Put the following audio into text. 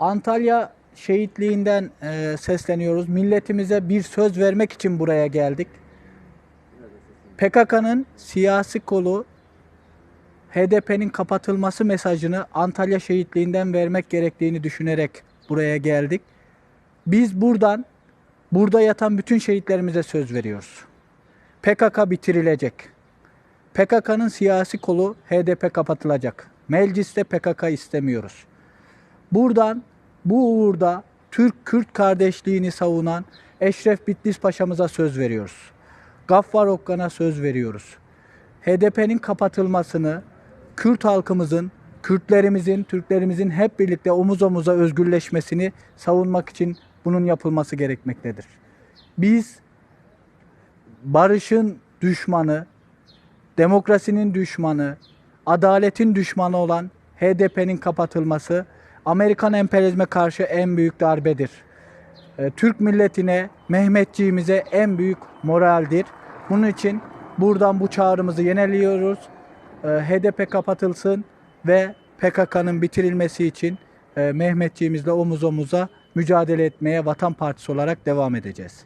Antalya şehitliğinden e, sesleniyoruz. Milletimize bir söz vermek için buraya geldik. PKK'nın siyasi kolu HDP'nin kapatılması mesajını Antalya şehitliğinden vermek gerektiğini düşünerek buraya geldik. Biz buradan burada yatan bütün şehitlerimize söz veriyoruz. PKK bitirilecek. PKK'nın siyasi kolu HDP kapatılacak. Mecliste PKK istemiyoruz. Buradan bu uğurda Türk-Kürt kardeşliğini savunan Eşref Bitlis Paşa'mıza söz veriyoruz. Gaffar Okkan'a söz veriyoruz. HDP'nin kapatılmasını Kürt halkımızın, Kürtlerimizin, Türklerimizin hep birlikte omuz omuza özgürleşmesini savunmak için bunun yapılması gerekmektedir. Biz barışın düşmanı, demokrasinin düşmanı, adaletin düşmanı olan HDP'nin kapatılması Amerikan emperyalizme karşı en büyük darbedir. Ee, Türk milletine, Mehmetçiğimize en büyük moraldir. Bunun için buradan bu çağrımızı yeniliyoruz. Ee, HDP kapatılsın ve PKK'nın bitirilmesi için e, Mehmetçiğimizle omuz omuza mücadele etmeye Vatan Partisi olarak devam edeceğiz.